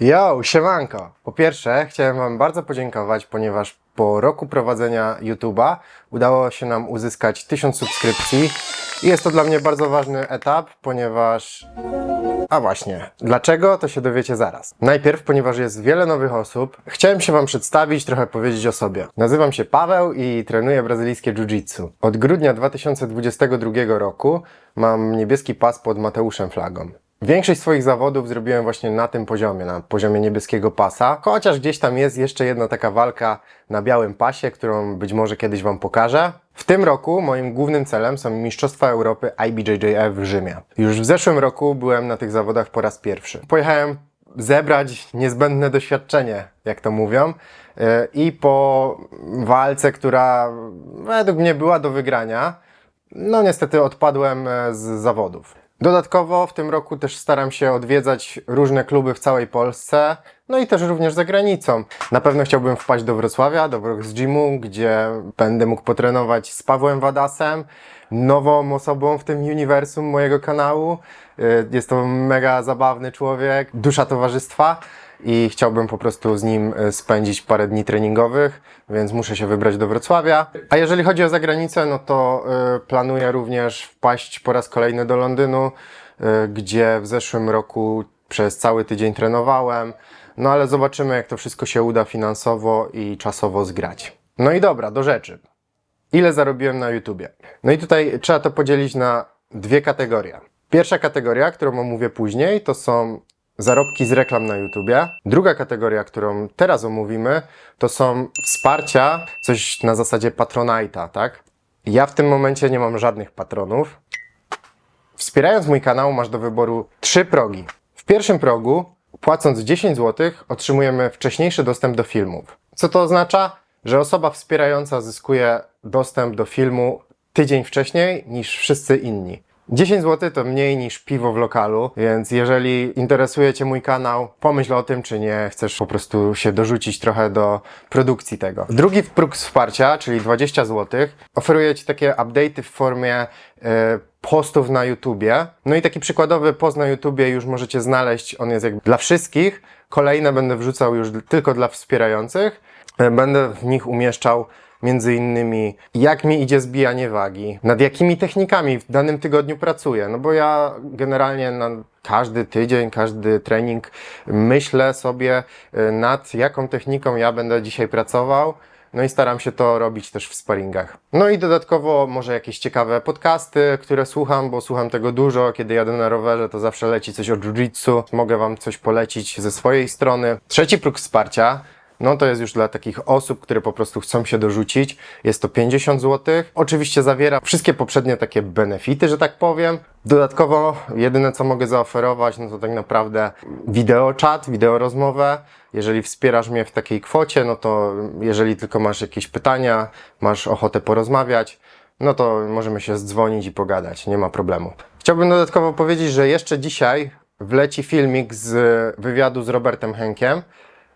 Yo, siemanko! Po pierwsze, chciałem Wam bardzo podziękować, ponieważ po roku prowadzenia YouTube'a udało się nam uzyskać 1000 subskrypcji i jest to dla mnie bardzo ważny etap, ponieważ... A właśnie, dlaczego to się dowiecie zaraz. Najpierw, ponieważ jest wiele nowych osób, chciałem się Wam przedstawić, trochę powiedzieć o sobie. Nazywam się Paweł i trenuję brazylijskie jiu-jitsu. Od grudnia 2022 roku mam niebieski pas pod Mateuszem Flagą. Większość swoich zawodów zrobiłem właśnie na tym poziomie, na poziomie niebieskiego pasa, chociaż gdzieś tam jest jeszcze jedna taka walka na białym pasie, którą być może kiedyś Wam pokażę. W tym roku moim głównym celem są Mistrzostwa Europy IBJJF w Rzymie. Już w zeszłym roku byłem na tych zawodach po raz pierwszy. Pojechałem zebrać niezbędne doświadczenie, jak to mówią, yy, i po walce, która według mnie była do wygrania, no niestety odpadłem e, z zawodów. Dodatkowo w tym roku też staram się odwiedzać różne kluby w całej Polsce, no i też również za granicą. Na pewno chciałbym wpaść do Wrocławia, do Wrox Gymu, gdzie będę mógł potrenować z Pawłem Wadasem, nową osobą w tym uniwersum mojego kanału. Y, Jest to mega zabawny człowiek, dusza towarzystwa i chciałbym po prostu z nim e, spędzić parę dni treningowych, więc muszę się wybrać do Wrocławia. A jeżeli chodzi o zagranicę, no to y, planuję również wpaść po raz kolejny do Londynu, y, gdzie w zeszłym roku przez cały tydzień trenowałem. No ale zobaczymy, jak to wszystko się uda finansowo i czasowo zgrać. No i dobra, do rzeczy. Ile zarobiłem na YouTubie? No i tutaj trzeba to podzielić na dwie kategorie. Pierwsza kategoria, którą omówię później, to są zarobki z reklam na YouTubie. Druga kategoria, którą teraz omówimy, to są wsparcia, coś na zasadzie Patronite'a, tak? Ja w tym momencie nie mam żadnych patronów. Wspierając mój kanał masz do wyboru trzy progi. W pierwszym progu, płacąc 10 zł, otrzymujemy wcześniejszy dostęp do filmów. Co to oznacza? Że osoba wspierająca zyskuje dostęp do filmu tydzień wcześniej niż wszyscy inni. 10 zł to mniej niż piwo w lokalu, więc jeżeli interesuje Cię mój kanał, pomyśl o tym, czy nie chcesz po prostu się dorzucić trochę do produkcji tego. Drugi próg wsparcia, czyli 20 zł, oferuje Ci takie update'y w formie e, postów na YouTubie. No i taki przykładowy post na YouTubie już możecie znaleźć, on jest jakby dla wszystkich. Kolejne będę wrzucał już tylko dla wspierających. E, Będę w nich umieszczał między innymi jak mi idzie zbijanie wagi, nad jakimi technikami w danym tygodniu pracuję, no bo ja generalnie na każdy tydzień, każdy trening myślę sobie e, nad jaką techniką ja będę dzisiaj pracował. No i staram się to robić też w sparingach. No i dodatkowo może jakieś ciekawe podcasty, które słucham, bo słucham tego dużo. Kiedy jadę na rowerze, to zawsze leci coś o jiu-jitsu. Mogę Wam coś polecić ze swojej strony. Trzeci próg wsparcia no to jest już dla takich osób, które po prostu chcą się dorzucić. Jest to 50 zł. Oczywiście zawiera wszystkie poprzednie takie benefity, że tak powiem. Dodatkowo jedyne co mogę zaoferować, no to tak naprawdę wideo chat, wideo rozmowę. Jeżeli wspierasz mnie w takiej kwocie, no to jeżeli tylko masz jakieś pytania, masz ochotę porozmawiać, no to możemy się zdzwonić i pogadać, nie ma problemu. Chciałbym dodatkowo powiedzieć, że jeszcze dzisiaj wleci filmik z wywiadu z Robertem Henkiem.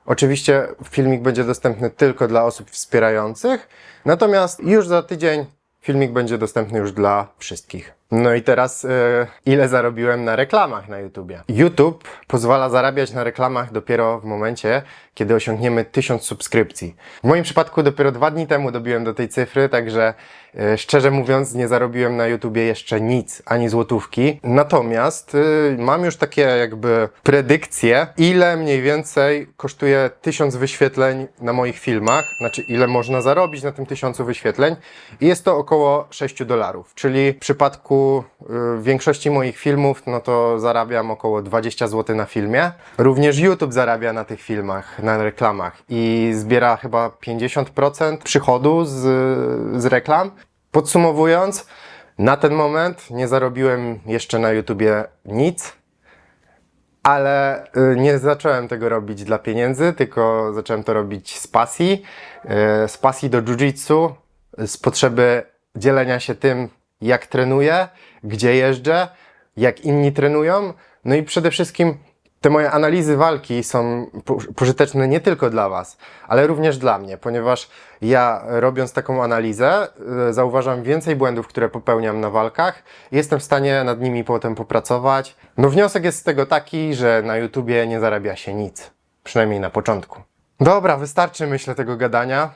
Oczywiście filmik będzie dostępny tylko dla osób wspierających, natomiast już za tydzień filmik będzie dostępny już dla wszystkich. No i teraz e, ile zarobiłem na reklamach na YouTubie? YouTube pozwala zarabiać na reklamach dopiero w momencie, kiedy osiągniemy 1000 subskrypcji. W moim przypadku dopiero dwa dni temu dobiłem do tej cyfry, także e, szczerze mówiąc nie zarobiłem na YouTubie jeszcze nic, ani złotówki. Natomiast y, mam już takie jakby predykcje, ile mniej więcej kosztuje 1000 wyświetleń na moich filmach, znaczy ile można zarobić na tym 1000 wyświetleń i jest to około 6 dolarów, czyli w przypadku y, większości moich filmów, no to zarabiam około 20 zł na filmie. Również YouTube zarabia na tych filmach, na reklamach i zbiera chyba 50% przychodu z, z reklam. Podsumowując, na ten moment nie zarobiłem jeszcze na YouTubie nic, ale y, nie zacząłem tego robić dla pieniędzy, tylko zacząłem to robić z pasji, y, z pasji do jiu-jitsu, z potrzeby dzielenia się tym, jak trenuję, gdzie jeżdżę, jak inni trenują, no i przede wszystkim Te moje analizy walki są po- pożyteczne nie tylko dla Was, ale również dla mnie, ponieważ ja robiąc taką analizę y, zauważam więcej błędów, które popełniam na walkach jestem w stanie nad nimi potem popracować. No wniosek jest z tego taki, że na YouTubie nie zarabia się nic, przynajmniej na początku. Dobra, wystarczy myślę tego gadania.